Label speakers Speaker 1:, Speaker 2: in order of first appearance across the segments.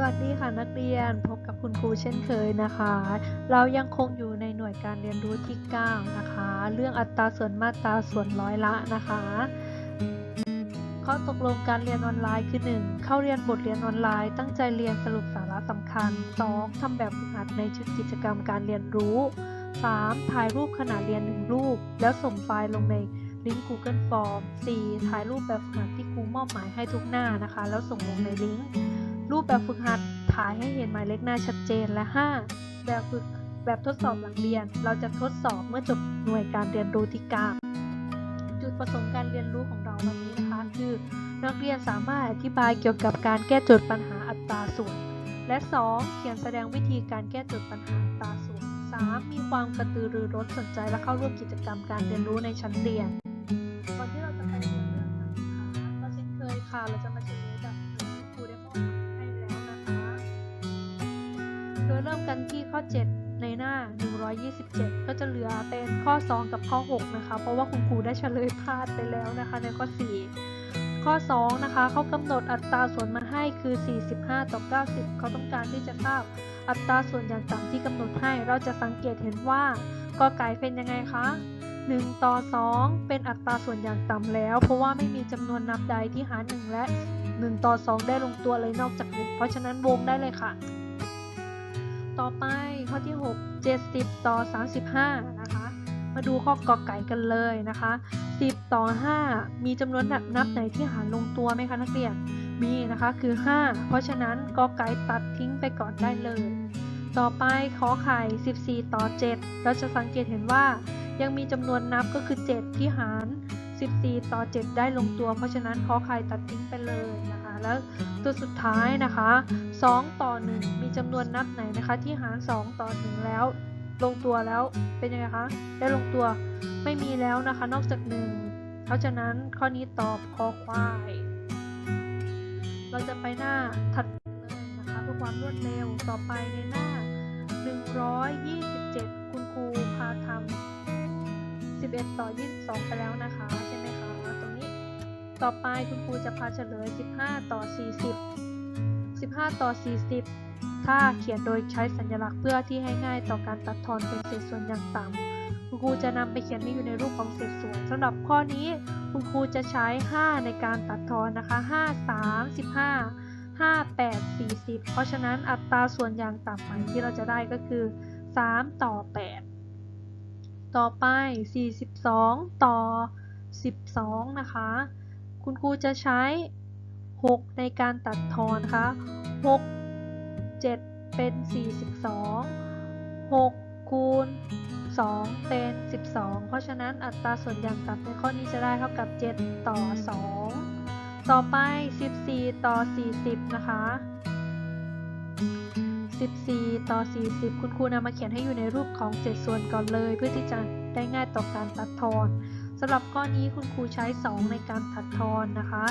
Speaker 1: สวัสดีค่ะนักเรียนพบกับคุณครูเช่นเคยนะคะ เรายังคงอยู่ในหน่วยการเรียนรู้ที่ 9 นะคะ เรื่องอัตราส่วนมาตราส่วนร้อยละนะคะ ข้อตกลงการเรียนออนไลน์คือ 1. เข้าเรียนบทเรียนออนไลน์ ตั้งใจเรียนสรุปสาระสำคัญ 2. ทำแบบฝึกหัดในชุดกิจกรรมการเรียนรู้ 3. ถ่ายรูปขณะเรียน1รูป แล้วส่งไฟล์ลงในลิงก์ Google Form 4. ถ่ายรูปแบบฝึกหัดที่ครูมอบหมายให้ทุกหน้านะคะ แล้วส่งลงในลิงก์ รูปแบบฝึกหัดถ่ายให้เห็นหมายเลขหน้าชัดเจนและ 5. แบบฝึกแบบทดสอบหลังเรียน เราจะทดสอบเมื่อจบหน่วยการเรียนรู้ที่9จุดประสงค์การเรียนรู้ของเราวันนี้นะคะ คือนักเรียนสามารถอธิบายเกี่ยวกับการแก้โจทย์ปัญหาอัตราส่วน และ 2. เขียนแสดงวิธีการแก้โจทย์ปัญหาอัตราส่วน 3. มีความกระตือรือร้นสนใจและเข้าร่วมกิจกรรมการเรียนรู้ในชั้นเรียนก่อนที่เราจะไปเรียนเรื่องนะคะก็เช่นเคยค่ะเราจะมาเฉลย ยเริ่มกันที่ข้อ 7 ในหน้า 127 ก็จะเหลือเป็นข้อ 2 กับข้อ 6 นะคะ เพราะว่าคุณครูได้เฉลยพลาดไปแล้วนะคะ ในข้อ 4 ข้อ 2 นะคะเขากำหนดอัตราส่วนมาให้คือ 45 ต่อ 90 เขาต้องการที่จะทราบอัตราส่วนอย่างต่ำที่กำหนดให้ เราจะสังเกตเห็นว่ากอไก่เป็นยังไงคะ1 ต่อ 2 เป็นอัตราส่วนอย่างต่ำแล้ว เพราะว่าไม่มีจำนวนนับใดที่หาร 1 และ 1 ต่อ 2 ได้ลงตัวเลยนอกจาก1เพราะฉะนั้นวงได้เลยค่ะ ต่อไปข้อที่ 6 70 ต่อ 35 นะคะ มาดูข้อกอไก่กันเลยนะคะ 10 ต่อ 5 มีจำนวนนับไหนที่หารลงตัวไหมคะนักเรียนมีนะคะคือ 5 เพราะฉะนั้นกอไก่ตัดทิ้งไปก่อนได้เลย ต่อไปขอไข่ 14 ต่อ 7 เราจะสังเกตเห็นว่า ยังมีจำนวนนับก็คือ 7 ที่หาร 14 ต่อ 7 ได้ลงตัว เพราะฉะนั้นขอไข่ตัดทิ้งไปเลยนะ แล้วตัวสุดท้ายนะคะ 2 ต่อ 1 มีจำนวนนับไหนนะคะ ที่หาร 2 ต่อ 1 แล้ว ลงตัวแล้วเป็นยังไงคะ ได้ลงตัวไม่มีแล้วนะคะ นอกจาก 1 เพราะฉะนั้นข้อนี้ตอบคอควาย เราจะไปหน้าถัดไปเลยนะคะเพื่อความรวดเร็วต่อไปในหน้า 127 คุณครูพาทำ11 ต่อ 22 ไปแล้วนะคะ ต่อไปคุณครูจะพาเฉลย 15 ต่อ 40 15 ต่อ 40 ถ้าเขียนโดยใช้สัญลักษณ์เพื่อที่ให้ง่ายต่อการตัดทอนเป็นเศษส่วนอย่างต่ำคุณครูจะนำไปเขียนให้อยู่ในรูปของเศษส่วนสำหรับข้อนี้คุณครูจะใช้ 5 ในการตัดทอนนะคะ 5 3 15 5 8 40 เพราะฉะนั้นอัตราส่วนอย่างต่ำใหม่ที่เราจะได้ก็คือ 3 ต่อ 8 ต่อไป 42 ต่อ 12 นะคะ คุณครูจะใช้ 6 ในการตัดทอนนะคะ6 7 เป็น 42 6 คูณ 2 เป็น 12 เพราะฉะนั้นอัตราส่วนอย่างต่ำในข้อนี้จะได้เท่ากับ 7 ต่อ 2 ต่อไป 14 ต่อ 40 นะคะ14 ต่อ 40 คุณครูนำมาเขียนให้อยู่ในรูปของเศษส่วนก่อนเลย เพื่อที่จะได้ง่ายต่อการตัดทอน สำหรับข้อนี้คุณครูใช้ 2 ในการตัดทอนนะคะ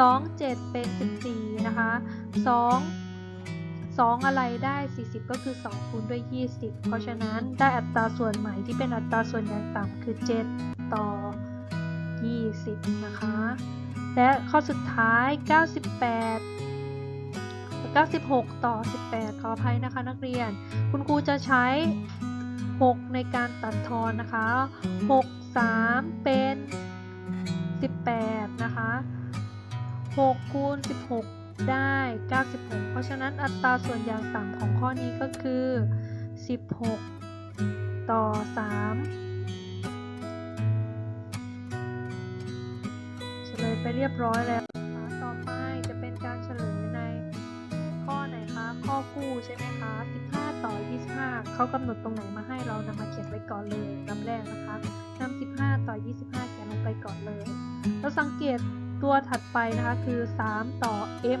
Speaker 1: 2 7 เป็น 14 นะคะ 2 2 อะไรได้ 40 ก็คือ 2 คูณด้วย 20 เพราะฉะนั้นได้อัตราส่วนใหม่ที่เป็นอัตราส่วนอย่างต่ำคือ 7 ต่อ 20 นะคะ และข้อสุดท้าย 98 96 ต่อ 18 ขออภัยนะคะนักเรียน คุณครูจะใช้ 6 ในการตัดทอนนะคะ 6 3 เป็น 18 นะคะ 6 คูณ 16 ได้ 96 เพราะฉะนั้นอัตราส่วนอย่างต่ำของข้อนี้ก็คือ 16 ต่อ 3 เฉลยไปเรียบร้อยแล้วต่อไปจะเป็นการเฉลยในข้อไหนคะ ข้อคู่ใช่ไหมคะ15 เขากำหนดตรงไหนมาให้เรานำมาเขียนไว้ก่อนเลยลำแรกนะคะนำ15 ต่อ 25 เขียนลงไปก่อนเลยแล้วสังเกตตัวถัดไปนะคะคือ 3 ต่อ m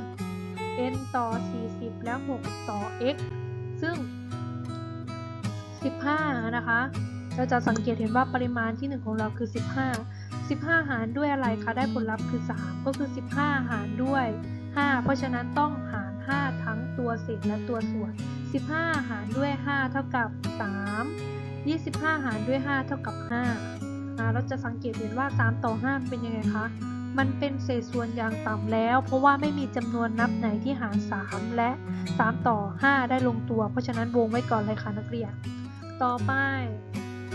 Speaker 1: n ต่อ 40 แล้ว 6 ต่อ x ซึ่ง 15 นะคะ เราจะสังเกตเห็นว่าปริมาณที่ 1 ของเราคือ 15 15 หารด้วยอะไรคะ ได้ผลลัพธ์คือ 3 ก็คือ 15 หารด้วย 5 เพราะฉะนั้นต้องหาร 5 ทั้งตัวเศษและตัวส่วน 15 หารด้วย 5 เท่ากับ 3 25 หารด้วย 5 เท่ากับ 5 เราจะสังเกตเห็นว่า 3 ต่อ 5 เป็นยังไงคะ มันเป็นเศษส่วนอย่างต่ำแล้ว เพราะว่าไม่มีจำนวนนับไหนที่หาร 3 และ 3 ต่อ 5 ได้ลงตัว เพราะฉะนั้นวงไว้ก่อนเลยค่ะนักเรียน ต่อไป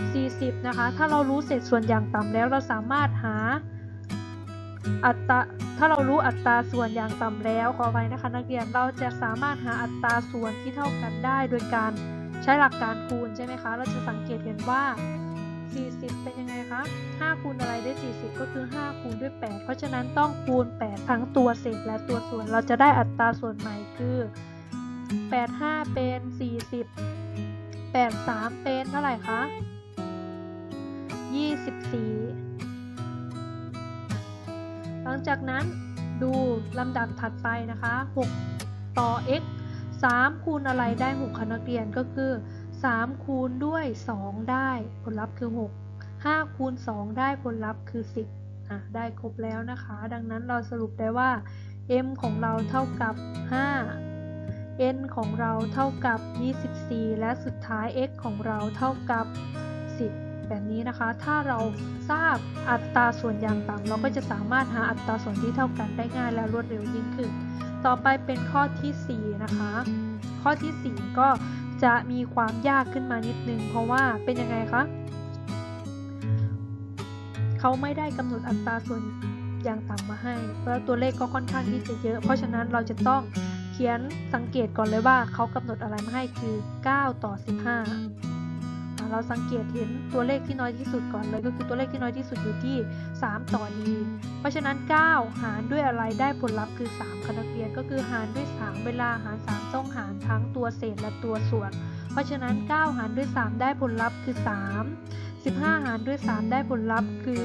Speaker 1: 40 นะคะ ถ้าเรารู้เศษส่วนอย่างต่ำแล้วเราสามารถหา อัตราถ้าเรารู้อัตราส่วนอย่างต่ำแล้วขอไว้นะคะ นักเรียนเราจะสามารถหาอัตราส่วนที่เท่ากันได้ โดยการใช้หลักการคูณใช่ไหมคะ เราจะสังเกตเห็นว่า 40 เป็นยังไงคะ 5 คูณอะไรได้ 40 ก็คือ 5 คูณด้วย 8 เพราะฉะนั้นต้องคูณ 8 ทั้งตัวเศษและตัวส่วน เราจะได้อัตราส่วนใหม่คือ 85 เป็น 40 83 เป็นเท่าไหร่คะ 24 ลังจากนั้นดูลำดับถัดไปนะคะ 6 ต่อ x 3 คูณอะไรได้6คะนักเรียนก็คือ 3 คูณด้วย 2 ได้ผลลัพธ์คือ 6 5 คูณ 2 ได้ผลลัพธ์คือ 10อะได้ครบแล้วนะคะ ดังนั้นเราสรุปได้ว่า m ของเราเท่ากับ 5 n ของเราเท่ากับ 24 และสุดท้าย x ของเราเท่ากับ 10 แบบนี้นะคะ ถ้าเราทราบอัตราส่วนอย่างต่ำเราก็จะสามารถหาอัตราส่วนที่เท่ากันได้ง่ายและรวดเร็วยิ่งขึ้น ต่อไปเป็นข้อทีสี่4นะคะ ข้อทีสี่ 4 ก็จะมีความยากขึ้นมานิดนึง เพราะว่าเป็นยังไงคะเขาไม่ได้กำหนดอัตราส่วนอย่างต่ำมาให้แล้วตัวเลขก็ค่อนข้างที่จะเยอะ เพราะฉะนั้นเราจะต้องเขียนสังเกตก่อนเลยว่าเขากำหนดอะไรมาให้คือ 9 ต่อ 15 เราสังเกตเห็นตัวเลขที่น้อยที่สุดก่อนเลย ก็คือตัวเลขที่น้อยที่สุดอยู่ที่ 3 ต่อ e เพราะฉะนั้น 9 หารด้วยอะไรได้ผลลัพธ์คือ 3คะนักเรียนก็คือหารด้วย 3 เวลาหาร 3 ต้องหารทั้งตัวเศษและตัวส่วน เพราะฉะนั้น 9 หารด้วย 3 ได้ผลลัพธ์คือ 3 15 หารด้วย 3 ได้ผลลัพธ์คือ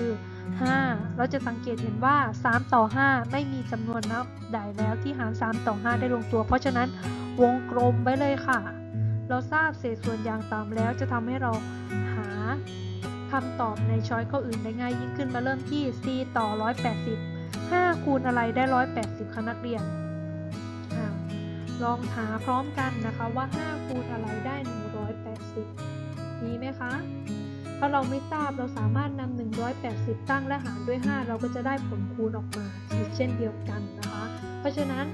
Speaker 1: 5 เราจะสังเกตเห็นว่า 3 ต่อ 5 ไม่มีจำนวนนับใดแล้วที่หาร 3 ต่อ 5 ได้ลงตัว เพราะฉะนั้นวงกลมไว้เลยค่ะ เราทราบเศษส่วนอย่างต่ำแล้วจะทำให้เราหาคำตอบในช้อยข้ออื่นได้ง่ายยิ่งขึ้นมาเริ่มที่ c ต่อ 180 5คูณอะไรได้ 180คะนักเรียนอลองหาพร้อมกันนะคะว่า 5 คูณอะไรได้ 180 มีไหมคะ ถ้าเราไม่ทราบเราสามารถนำ180 ตั้งและหารด้วย 5 เราก็จะได้ผลคูณออกมาอีกเช่นเดียวกันนะคะ เพราะฉะนั้น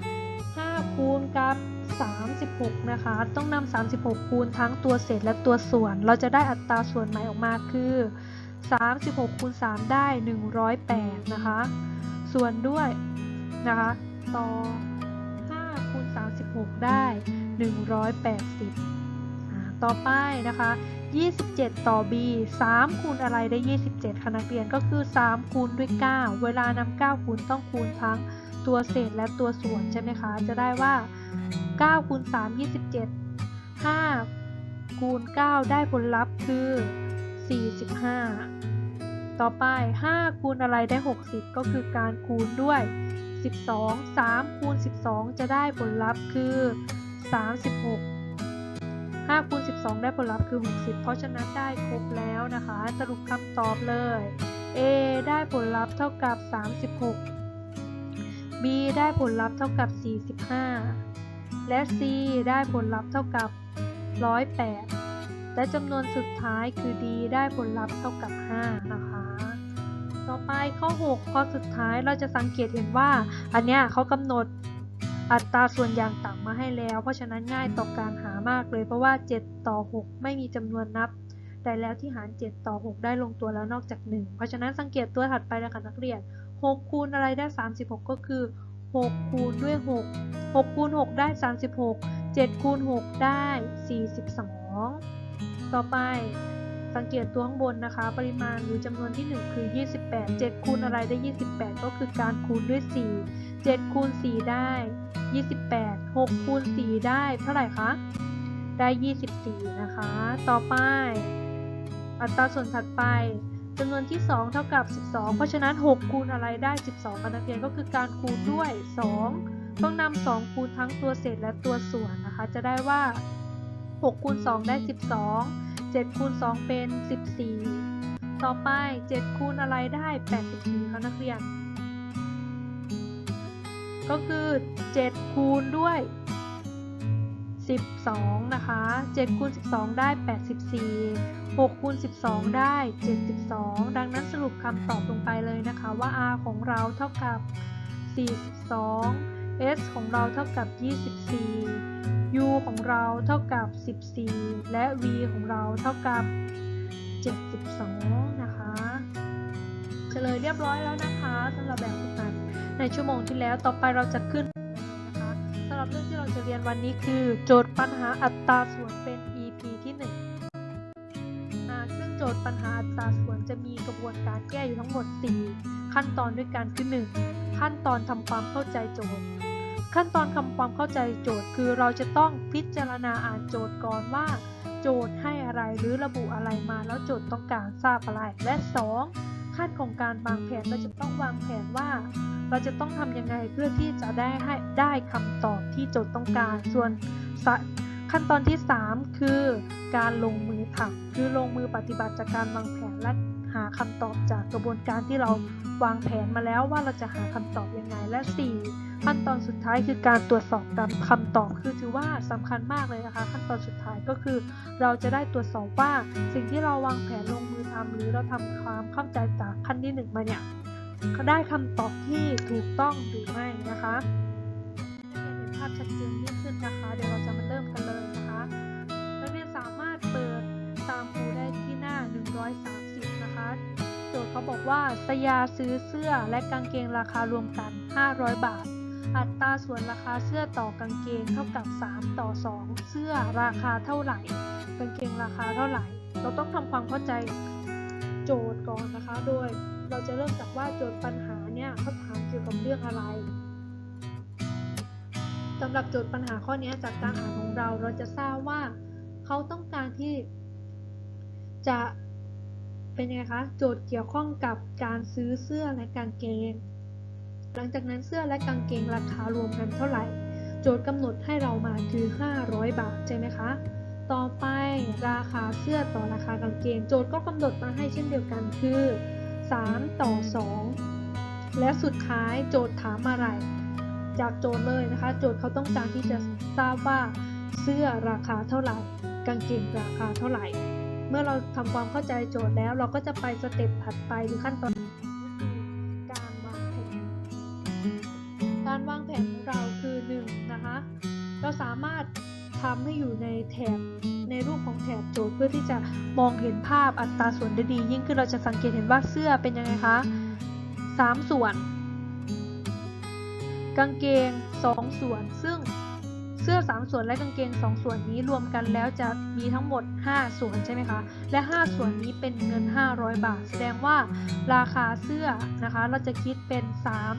Speaker 1: คูณกับ 36 นะคะ ต้องนำ36 คูณทั้งตัวเศษและตัวส่วน เราจะได้อัตราส่วนใหม่ออกมาคือ 36 คูณ 3 ได้ 108 นะคะ ส่วนด้วยนะคะ ต่อ 5 คูณ 36 ได้ 180 ต่อไปนะคะ 27 ต่อ b 3 คูณอะไรได้ 27คะนักเรียนก็คือ 3 คูณด้วย 9 เวลานำ9คูณต้องคูณทั้ง ตัวเศษและตัวส่วนใช่ไหมคะ จะได้ว่า9คูณ3 27 5คูณ9ได้ผลลัพธ์คือ 45 ต่อไป 5 คูณอะไรได้ 60 ก็คือการคูณด้วย 12 3 คูณ 12 จะได้ผลลัพธ์คือ 36 5คูณ12 ได้ผลลัพธ์คือ 60 เพราะฉะนั้นได้ครบแล้วนะคะ สรุปคำตอบเลย A ได้ผลลัพธ์เท่ากับ 36 B ได้ผลลัพธ์เท่ากับ 45 และ C ได้ผลลัพธ์เท่ากับ 108 และจำนวนสุดท้ายคือ D ได้ผลลัพธ์เท่ากับ 5 นะคะ ต่อไปข้อ 6 ข้อสุดท้ายเราจะสังเกตเห็นว่า อันเนี้ยเขากำหนดอัตราส่วนอย่างต่ำมาให้แล้ว เพราะฉะนั้นง่ายต่อการหามากเลย เพราะว่า 7 ต่อ 6 ไม่มีจำนวนนับแต่แล้วที่หาร 7 ต่อ 6 ได้ลงตัวแล้วนอกจาก 1 เพราะฉะนั้นสังเกตตัวถัดไปนะคะนักเรียน 6คูณอะไรได้ 36 ก็คือ 6 คูณด้วย 6 6คูณ6ได้ 36 7คูณ6ได้ 42 ต่อไปสังเกตตัวข้างบนนะคะ ปริมาณหรือจำนวนที่ 1 คือ 28 7 คูณอะไรได้ 28 ก็คือการคูณด้วย 4 7 คูณ 4 ได้ 28 6 คูณ 4 ได้ เท่าไหร่คะ ได้ 24 นะคะ ต่อไป อัตราส่วนถัดไป จำนวนที่ 2 เท่ากับ 12 เพราะฉะนั้น 6 คูณอะไรได้ 12กันนักเรียนก็คือการคูณด้วย 2 ต้องนำ2คูณทั้งตัวเศษและตัวส่วนนะคะ จะได้ว่า 6 คูณ 2 ได้ 12 7คูณ2เป็น 14 ต่อไป 7 คูณอะไรได้ 84คะนักเรียน ก็คือ 7 คูณด้วย 12 นะคะ 7 คูณ 12 ได้ 84 6คูณ12 ได้ 72 ดังนั้นสรุปคำตอบลงไปเลยนะคะว่า r ของเราเท่ากับ 42 s ของเราเท่ากับ 24 u ของเราเท่ากับ 14 และ v ของเราเท่ากับ 72 นะคะเฉลยเรียบร้อยแล้วนะคะสำหรับแบบฝึกหัดในชั่วโมงที่แล้วต่อไปเราจะขึ้นนะคะสำหรับเรื่องที่เราจะเรียนวันนี้คือ โจทย์ปัญหาอัตราส่วนเป็น จทย์ปัญหาอัตราส่วนจะมีกระบวนการแก้อยู่ทั้งหมด 4 ขั้นตอนด้วยกันคือ 1 ขั้นตอนทำความเข้าใจโจทย์ ขั้นตอนทำความเข้าใจโจทย์คือเราจะต้องพิจารณาอ่านโจทย์ก่อนว่า โจทย์ให้อะไรหรือระบุอะไรมาแล้วโจทย์ต้องการทราบอะไรและ 2 ขั้นของการวางแผนเราจะต้องวางแผนว่า เราจะต้องทำยังไงเพื่อที่จะได้ให้ได้คำตอบที่โจทย์ต้องการส่วนส ขั้นตอนที่ 3 คือการลงมือทำคือลงมือปฏิบัติจากการวางแผนและหาคำตอบจากกระบวนการที่เราวางแผนมาแล้วว่าเราจะหาคำตอบยังไงและ 4 ขั้นตอนสุดท้ายคือการตรวจสอบตามคำตอบคือถือว่าสำคัญมากเลยนะคะ ขั้นตอนสุดท้ายก็คือ เราจะได้ตรวจสอบว่าสิ่งที่เราวางแผนลงมือทำหรือเราทำความเข้าใจจากขั้นที่หนึ่งมาเนี่ยได้คำตอบที่ถูกต้องหรือไม่นะคะให้เห็นภาพชัดเจนยิ่งขึ้นนะคะเดี๋ยวเราจะ 130 นะคะ โจทย์เขาบอกว่าสยาซื้อเสื้อและกางเกงราคารวมกัน 500 บาท อัตราส่วนราคาเสื้อต่อกางเกงเท่ากับ 3 ต่อ 2 เสื้อราคาเท่าไหร่ กางเกงราคาเท่าไหร่ เราต้องทำความเข้าใจโจทย์ก่อนนะคะ โดยเราจะเริ่มจากว่าโจทย์ปัญหาเนี่ยเขาถามเกี่ยวกับเรื่องอะไรสำหรับโจทย์ปัญหาข้อนี้จากการอ่านของเราเราจะทราบว่า เขาต้องการที่จะ เป็นยังไงคะ โจทย์เกี่ยวข้องกับการซื้อเสื้อและกางเกง หลังจากนั้นเสื้อและกางเกงราคารวมกันเท่าไหร่ โจทย์กำหนดให้เรามาคือ 500 บาทใช่ไหมคะ ต่อไปราคาเสื้อต่อราคากางเกง โจทย์ก็กำหนดมาให้เช่นเดียวกันคือ 3 ต่อ 2 และสุดท้ายโจทย์ถามอะไร จากโจทย์เลยนะคะ โจทย์เขาต้องการที่จะทราบว่าเสื้อราคาเท่าไหร่ กางเกงราคาเท่าไหร่ เมื่อเราทำความเข้าใจโจทย์แล้วเราก็จะไปสเต็ปถัดไปหรือขั้นตอนการวางแผน การวางแผนของเราคือ1นะคะ เราสามารถทำให้อยู่ในแถบในรูปของแถบโจทย์เพื่อที่จะมองเห็นภาพอัตราส่วนได้ดี ยิ่งขึ้นเราจะสังเกตเห็นว่าเสื้อเป็นยังไงคะ 3 ส่วน กางเกง 2 ส่วนซึ่ง เสื้อ 3 ส่วนและกางเกง 2 ส่วนนี้รวมกันแล้วจะมีทั้งหมด 5 ส่วนใช่ไหมคะ และ 5 ส่วนนี้เป็นเงิน 500 บาท แสดงว่าราคาเสื้อนะคะ เราจะคิดเป็น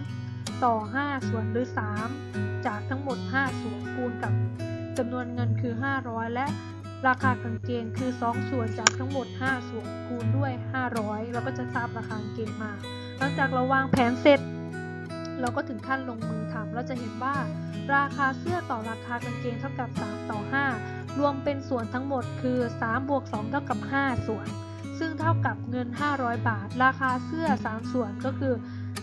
Speaker 1: 3 ต่อ 5 ส่วนหรือ 3 จากทั้งหมด 5 ส่วนคูณกับจำนวนเงินคือ 500 และราคากางเกงคือ 2 ส่วนจากทั้งหมด 5 ส่วนคูณด้วย 500 เราก็จะทราบราคากางเกงมา หลังจากเราวางแผนเสร็จ เราก็ถึงขั้นลงมือทำเราจะเห็นว่า ราคาเสื้อต่อราคากางเกงเท่ากับ 3 ต่อ 5 รวมเป็นส่วนทั้งหมดคือ 3 บวก 2 เท่ากับ 5 ส่วน ซึ่งเท่ากับเงิน 500 บาท ราคาเสื้อ 3 ส่วนก็คือ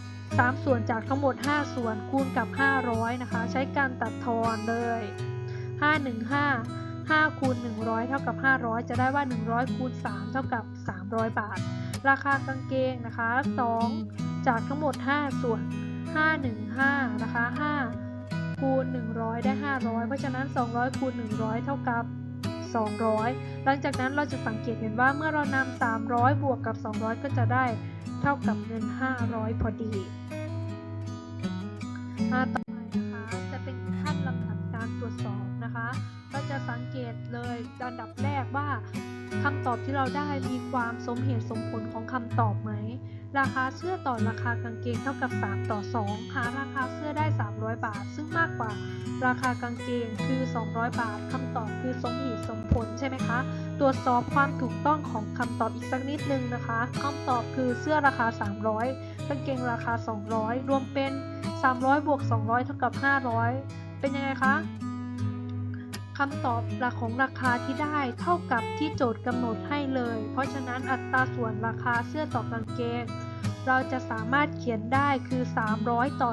Speaker 1: 3 ส่วนจากทั้งหมด 5 ส่วนคูณกับ 500 นะคะ ใช้การตัดทอนเลย 515 5คูณ100 เท่ากับ 500 จะได้ว่า 100คูณ3เท่ากับ 300 บาท ราคากางเกงนะคะ 2 จากทั้งหมด 5 ส่วน 515 นะคะ 5 คูณ 100 ได้ 500 เพราะฉะนั้น 200 คูณ 100 เท่ากับ 200 หลังจากนั้นเราจะสังเกตเห็นว่าเมื่อเรานำ300 บวกกับ 200 ก็จะได้เท่ากับเงิน 500 พอดีมาต่อไปนะคะจะเป็นขั้นลำดับการตรวจสอบนะคะก็จะสังเกตเลยอันดับแรกว่าคำตอบที่เราได้มีความสมเหตุสมผลของคำตอบไหม ราคาเสื้อต่อราคากางเกงเท่ากับ 3 ต่อ 2 หาราคาเสื้อได้ 300 บาท ซึ่งมากกว่าราคากางเกงคือ 200 บาทคำตอบคือสมเหตุสมผลใช่ไหมคะ ตรวจสอบความถูกต้องของคำตอบอีกสักนิดนึงนะคะคำตอบคือเสื้อราคา 300กางเกงราคา 200 รวมเป็น 300บวก200 เท่ากับ 500 เป็นยังไงคะ คำตอบหลักของราคาที่ได้เท่ากับที่โจทย์กำหนดให้เลย เพราะฉะนั้นอัตราส่วนราคาเสื้อต่อกางเกง เราจะสามารถเขียนได้คือ 300 ต่อ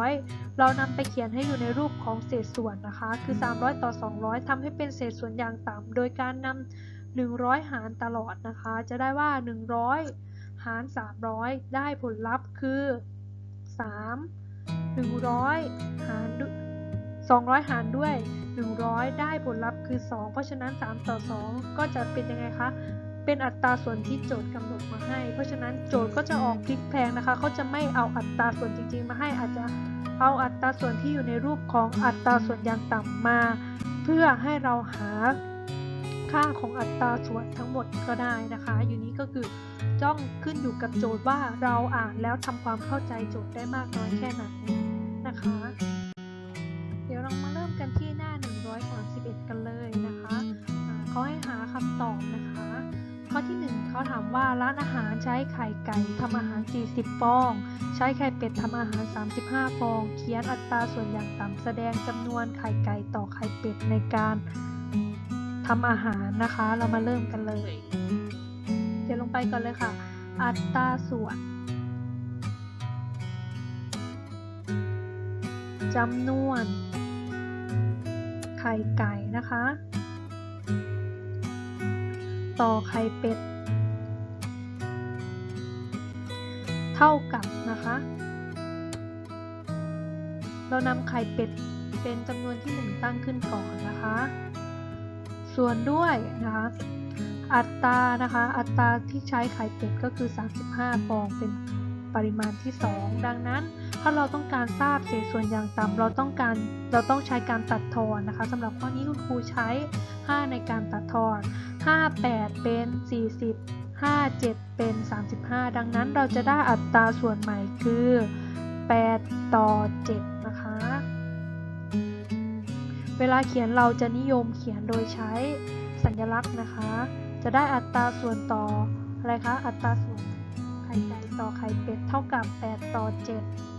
Speaker 1: 200 เรานำไปเขียนให้อยู่ในรูปของเศษส่วนนะคะ คือ 300 ต่อ 200ทำให้เป็นเศษส่วนอย่างต่ำโดยการนำ100 หารตลอดนะคะ จะได้ว่า 100 หาร 300 ได้ผลลัพธ์คือ 3 100 หาร 200 หารด้วย 100 ได้ผลลัพธ์คือ 2 เพราะฉะนั้น 3 ต่อ 2 ก็จะเป็นยังไงคะ เป็นอัตราส่วนที่โจทย์กำหนดมาให้ เพราะฉะนั้นโจทย์ก็จะออกพลิกแพลงนะคะ เขาจะไม่เอาอัตราส่วนจริง ๆ มาให้อาจจะเอาอัตราส่วนที่อยู่ในรูปของอัตราส่วนอย่างต่ำมา เพื่อให้เราหาค่าของอัตราส่วนทั้งหมดก็ได้นะคะ อยู่นี้ก็คือจ้องขึ้นอยู่กับโจทย์ว่าเราอ่านแล้วทำความเข้าใจโจทย์ได้มากน้อยแค่ไหนนะคะ กันที่หน้า 131 กันเลยนะคะอ่าเขาให้หาคำตอบนะคะ ข้อที่ 1เขาถามว่าร้านอาหารใช้ไข่ไก่ทำอาหาร 40 ฟอง ใช้ไข่เป็ดทำอาหาร 35 ฟอง เขียนอัตราส่วนอย่างต่ำแสดงจำนวนไข่ไก่ต่อไข่เป็ดในการทำอาหารนะคะ เรามาเริ่มกันเลยเดี๋ยวลงไปก่อนเลยค่ะ อัตราส่วนจำนวน ไข่ไก่นะคะ ต่อไข่เป็ด เท่ากับนะคะ เรานำไข่เป็ดเป็นจำนวนที่ 1 ตั้งขึ้นก่อนนะคะ ส่วนด้วยนะคะอัตรานะคะ อัตราที่ใช้ไข่เป็ดก็คือ 35 ฟองเป็นปริมาณที่ 2 ดังนั้น ถ้าเราต้องการทราบเศษส่วนอย่างต่ำเราต้องการเราต้องใช้การตัดทอนนะคะสำหรับข้อนี้คุณครูใช้ 5 ในการตัดทอน 5 8 เป็น 40 5 7 เป็น 35 ดังนั้นเราจะได้อัตราส่วนใหม่คือ 8 ต่อ 7 นะคะ เวลาเขียนเราจะนิยมเขียนโดยใช้สัญลักษณ์นะคะ จะได้อัตราส่วนต่ออะไรคะ อัตราส่วนไข่ไก่ต่อไข่เป็ดเท่ากับ 8 ต่อ 7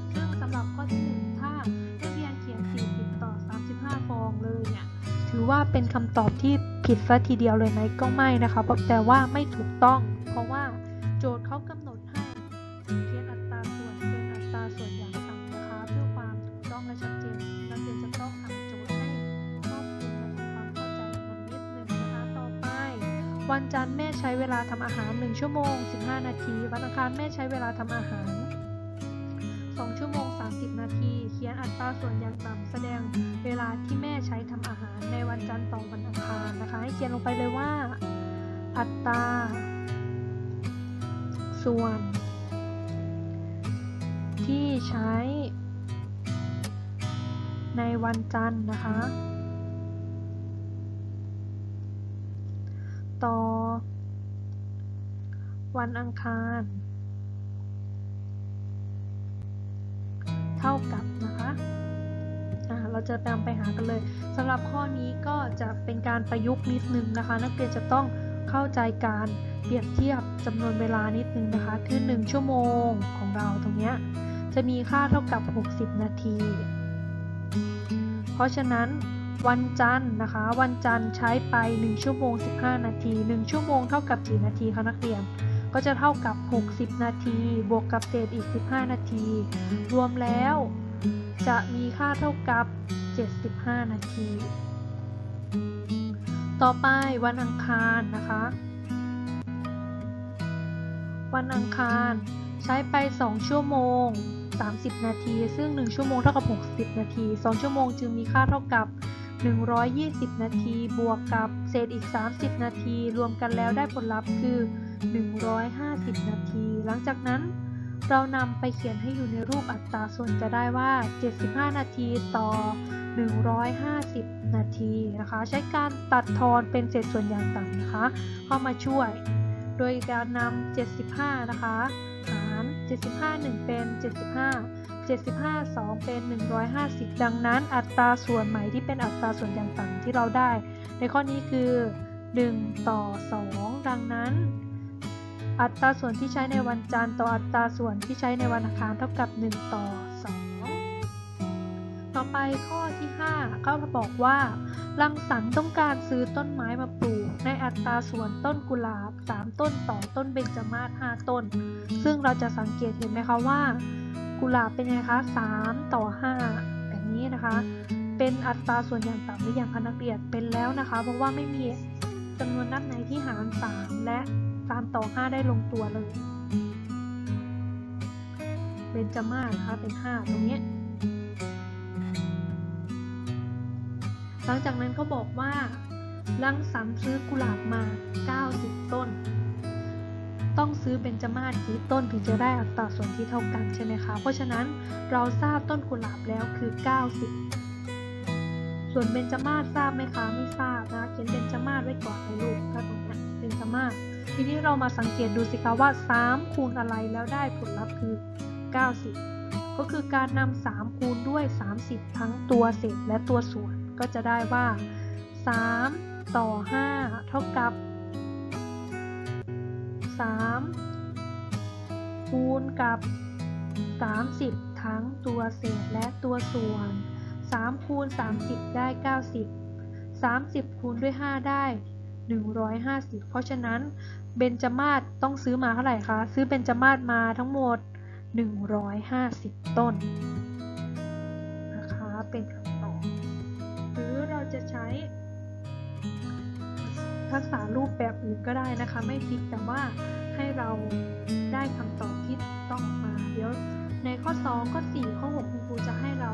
Speaker 1: สำหรับข้อที่1ถ้านักเรียนเขียน 40 ต่อ 35 ฟองเลยเนี่ย ถือว่าเป็นคำตอบที่ผิดซะทีเดียวเลยไหมก็ไม่นะคะแต่ว่าไม่ถูกต้อง เพราะว่าโจทย์เขากำหนดให้เขียนอัตราส่วนเป็นอัตราส่วนอย่างต่ำนะคะเพื่อความถูกต้องและชัดเจนนักเรียนจะต้องอ่านโจทย์ให้ครอบคลุมและทำความเข้าใจมันนิดหนึ่งนะคะต่อไป วันจันทร์แม่ใช้เวลาทำอาหาร 1 ชั่วโมง 15 นาที วันอังคารแม่ใช้เวลาทำอาหาร นาที เขียนอัตราส่วนอย่างต่ำแสดงเวลาที่แม่ใช้ทำอาหารในวันจันทร์ต่อวันอังคารนะคะ ให้เขียนลงไปเลยว่า อัตราส่วน ที่ใช้ ในวันจันทร์นะคะ ต่อ วันอังคาร เท่ากับนะคะเราจะนำไปหากันเลยสำหรับข้อนี้ก็จะเป็นการประยุกต์นิดนึงนะคะ นักเรียนจะต้องเข้าใจการเปรียบเทียบจำนวนเวลานิดนึงนะคะคือ 1 ชั่วโมงของเราตรงเนี้ยจะมีค่าเท่ากับ 60 นาที เพราะฉะนั้นวันจันทร์นะคะ วันจันทร์ใช้ไป 1 ชั่วโมง 15 นาที 1 ชั่วโมงเท่ากับกี่นาทีคะนักเรียน ก็จะเท่ากับ 60 นาที บวกกับเศษอีก 15 นาที รวมแล้ว จะมีค่าเท่ากับ 75 นาที ต่อไปวันอังคารนะคะ วันอังคารใช้ไป 2 ชั่วโมง 30 นาที ซึ่ง 1 ชั่วโมงเท่ากับ 60 นาที 2 ชั่วโมงจึงมีค่าเท่ากับ 120 นาที บวกกับเศษอีก 30 นาที รวมกันแล้วได้ผลลัพธ์คือ 150 นาที หลังจากนั้นเรานำไปเขียนให้อยู่ในรูปอัตราส่วนจะได้ว่า 75 นาทีต่อ 150 นาทีนะคะ ใช้การตัดทอนเป็นเศษส่วนอย่างต่ำนะคะ เข้ามาช่วย โดยการนำ 75 นะคะ หาร 75 1 เป็น 75 75 2 เป็น 150 ดังนั้นอัตราส่วนใหม่ที่เป็นอัตราส่วนอย่างต่ำที่เราได้ ในข้อนี้คือ 1 ต่อ 2 ดังนั้น อัตราส่วนที่ใช้ในวันจันทร์ต่ออัตราส่วนที่ใช้ในวันอังคารเท่ากับ 1 ต่อ 2 ต่อไปข้อที่ 5 เขาบอกว่า รังสรรค์ต้องการซื้อต้นไม้มาปลูก ในอัตราส่วนต้นกุหลาบ 3 ต้นต่อต้นเบญจมาศ5ต้น ซึ่งเราจะสังเกตเห็นไหมคะว่า กุหลาบเป็นไงคะ 3 ต่อ 5 แบบนี้นะคะ เป็นอัตราส่วนอย่างต่ำหรืออย่างคะนักเรียนเป็นแล้วนะคะ เพราะว่าไม่มีจำนวนนับไหนที่หาร 3 และ 3 ต่อ 5 ได้ลงตัวเลย เบญจมาศนะคะเป็น 5 ตรงนี้ หลังจากนั้นเขาบอกว่ารังสรรค์ซื้อกุหลาบมา 90 ต้น ต้องซื้อเบญจมาศกี่ต้นถึงจะได้อัตราส่วนที่เท่ากันใช่ไหมคะ เพราะฉะนั้นเราทราบต้นกุหลาบแล้วคือ 90ส่วนเบญจมาศทราบไหมคะไม่ทราบนะเขียนเบญจมาศไว้ก่อนในรูปถ้าตรงนี้เบญจมาศ ทีนี้เรามาสังเกตดูสิคะว่า 3 คูณอะไรแล้วได้ผลลัพธ์คือ 90 ก็คือการนำ3คูณด้วย 30 ทั้งตัวเศษและตัวส่วน ก็จะได้ว่า 3 ต่อ 5 เท่ากับ 3 คูณกับ 30 ทั้งตัวเศษและตัวส่วน 3 คูณ 30 ได้ 90 30 คูณด้วย 5 ได้ 150 เพราะฉะนั้น เบญจมาศต้องซื้อมาเท่าไหร่คะ ซื้อเบญจมาศมาทั้งหมด 150 ต้นนะคะเป็นคำตอบหรือเราจะใช้ทักษะรูปแบบอื่นก็ได้นะคะ ไม่ฟิกแต่ว่าให้เราได้คำตอบที่ต้องออกมาเดี๋ยวในข้อ 2 ข้อ 4 ข้อ 6 คุณครูจะให้เรา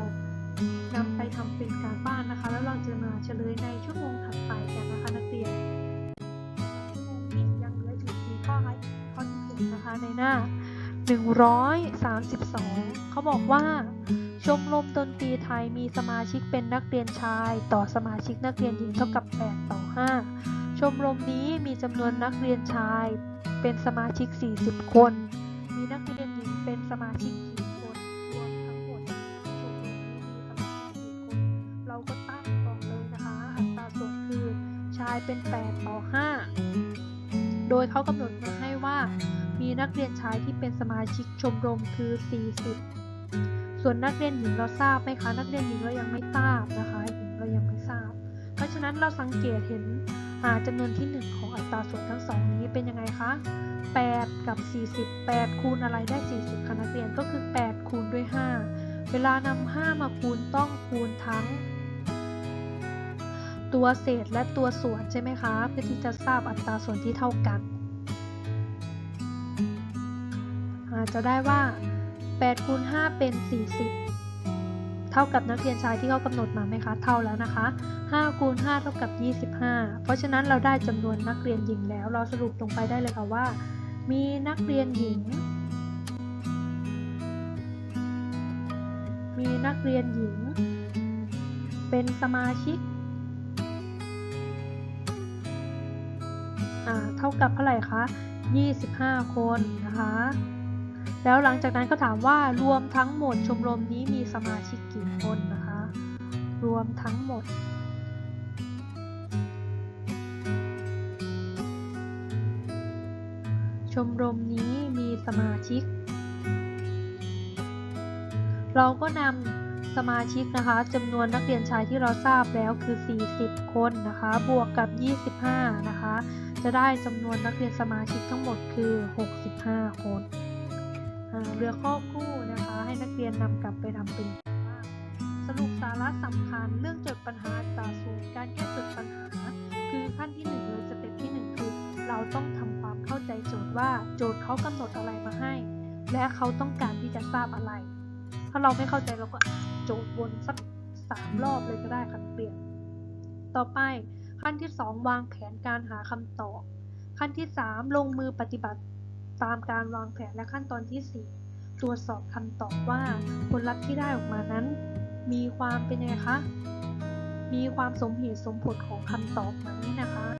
Speaker 1: นำไปทำเป็นการบ้านนะคะ แล้วเราจะมาเฉลยในชั่วโมงถัดไปกันนะคะนักเรียน ในหน้า 132 เขาบอกว่า ชมรมดนตรีไทยมีสมาชิกเป็นนักเรียนชาย ต่อสมาชิกนักเรียนหญิงเท่ากับ 8 ต่อ 5 ชมรมนี้มีจำนวนนักเรียนชาย เป็นสมาชิก 40 คน มีนักเรียนหญิงเป็นสมาชิกกี่คนรวมทั้งหมดชมรมนี้มีสมาชิกกี่คน เราก็ตั้งก่อนเลยนะคะอัตราส่วนคือชายเป็น 8 ต่อ 5 โดยเขากำหนดมาให้ว่า มีนักเรียนชายที่เป็นสมาชิกชมรมคือ 40 ส่วนนักเรียนหญิงเราทราบไหมคะ นักเรียนหญิงเรายังไม่ทราบนะคะหญิงเรายังไม่ทราบ เพราะฉะนั้นเราสังเกตเห็นาจำนวนที่ 1 ของอัตราส่วนทั้งสองนี้เป็นยังไงคะ 8 กับ 40 8 คูณอะไรได้ 40คะนักเรียนก็คือ 8 คูณด้วย 5 เวลานำ5มาคูณต้องคูณทั้ง ตัวเศษและตัวส่วนใช่ไหมคะ เพื่อที่จะทราบอัตราส่วนที่เท่ากัน จะได้ว่า8คูณ5เป็น 40 เท่ากับนักเรียนชายที่เขากำหนดมาไหมคะ เท่าแล้วนะคะ5คูณ5เท่ากับ 25 เพราะฉะนั้นเราได้จำนวนนักเรียนหญิงแล้ว เราสรุปลงไปได้เลยค่ะว่า มีนักเรียนหญิง มีนักเรียนหญิง เป็นสมาชิกเท่ากับเท่าไหร่คะ 25 คนนะคะ แล้วหลังจากนั้นก็ถามว่ารวมทั้งหมดชมรมนี้มีสมาชิกกี่คนนะคะ รวมทั้งหมด ชมรมนี้มีสมาชิก เราก็นำสมาชิกนะคะจำนวนนักเรียนชายที่เราทราบแล้วคือ 40 คนนะคะ บวกกับ 25 นะคะ จะได้จำนวนนักเรียนสมาชิกทั้งหมดคือ 65 คนอ่า เหลือข้อคู่นะคะ ให้นักเรียนนำกลับไปทำเป็นบ้านสรุปสาระสำคัญเรื่องโจทย์ปัญหาตราสูตรการแก้โจทย์ปัญหา คือขั้นที่หนึ่งเลยสเต็ปที่หนึ่งคือ เราต้องทำความเข้าใจโจทย์ว่าโจทย์เขากำหนดอะไรมาให้ และเขาต้องการที่จะทราบอะไร ถ้าเราไม่เข้าใจเราก็โจทย์วนสักสามรอบเลยก็ได้ค่ะนักเรียนต่อไปขั้นที่ 2 วางแผนการหาคำตอบ ขั้นที่ 3 ลงมือปฏิบัติ ตามการวางแผนและขั้นตอนที่ 4 ตรวจสอบคำตอบว่าผลลัพธ์ที่ได้ออกมานั้น มีความเป็นยังไงคะ มีความสมเหตุสมผลของคำตอบไหมนะคะ